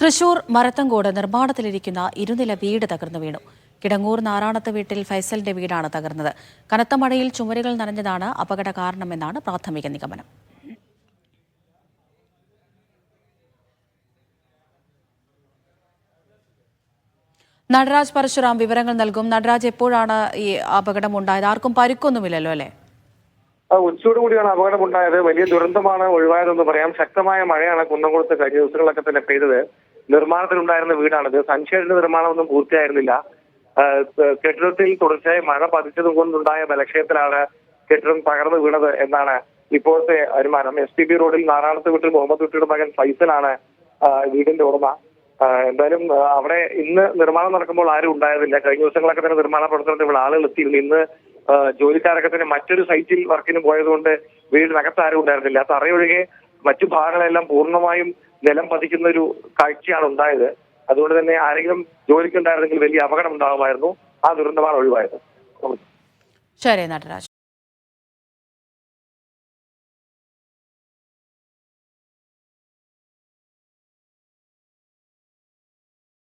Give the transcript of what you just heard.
തൃശൂർ മരത്തങ്കോട് നിർമ്മാണത്തിലിരിക്കുന്ന ഇരുനില വീട് തകർന്നു വീണു. കിടങ്ങൂർ നാറാണത്ത് വീട്ടിൽ ഫൈസലിന്റെ വീടാണ് തകർന്നത്. കനത്ത മഴയിൽ ചുമരുകൾ നനഞ്ഞതാണ് അപകട കാരണമെന്നാണ് പ്രാഥമിക നിഗമനം. നടരാജ് പരശുറാം വിവരങ്ങൾ നൽകും. നടരാജ് എപ്പോഴാണ് ഈ അപകടം ഉണ്ടായത്? ആർക്കും പരിക്കൊന്നുമില്ലല്ലോ അല്ലേ? ആ, ഉച്ചയോട് കൂടിയാണ് അപകടമുണ്ടായത് വലിയ ദുരന്തമാണ് ഒഴിവായതെന്ന് പറയാം. ശക്തമായ മഴയാണ് കുന്നംകുളത്ത് കഴിഞ്ഞ ദിവസങ്ങളൊക്കെ തന്നെ പെയ്തത്. നിർമ്മാണത്തിലുണ്ടായിരുന്ന വീടാണിത് സൺഷെയ്ഡിന്റെ നിർമ്മാണമൊന്നും പൂർത്തിയായിരുന്നില്ല. കെട്ടിടത്തിൽ തുടർച്ചയായി മഴ പതിച്ചത് കൊണ്ടുണ്ടായ ബലക്ഷയത്തിലാണ് കെട്ടിടം തകർന്നു വീണത് എന്നാണ് ഇപ്പോഴത്തെ അനുമാനം. എസ് പി ബി റോഡിൽ നാറാണത്ത് വീട്ടിൽ മുഹമ്മദ് കുട്ടിയുടെ മകൻ ഫൈസലാണ് വീടിന്റെ ഉടമ എന്തായാലും അവിടെ ഇന്ന് നിർമ്മാണം നടക്കുമ്പോൾ ആരും ഉണ്ടായിരുന്നില്ല. കഴിഞ്ഞ ദിവസങ്ങളൊക്കെ തന്നെ നിർമ്മാണ പ്രവർത്തനത്തിൽ ഇവിടെ ആളുകൾ എത്തിയിരുന്നു. ഇന്ന് ജോലിക്കാരൊക്കെ തന്നെ മറ്റൊരു സൈറ്റിൽ വർക്കിന് പോയതുകൊണ്ട് വീടിനകത്ത് ആരും ഉണ്ടായിരുന്നില്ല. തറയൊഴികെ മറ്റു ഭാഗങ്ങളെല്ലാം പൂർണമായും നിലം പതിക്കുന്ന ഒരു കാഴ്ചയാണ് ഉണ്ടായത്. അതുകൊണ്ട് തന്നെ ആരെങ്കിലും ജോലിക്കുണ്ടായിരുന്നെങ്കിൽ വലിയ അപകടം ഉണ്ടാകുമായിരുന്നു. ആ ദുരന്തമാണ് ഒഴിവായത്. ശരി നടരാജ്.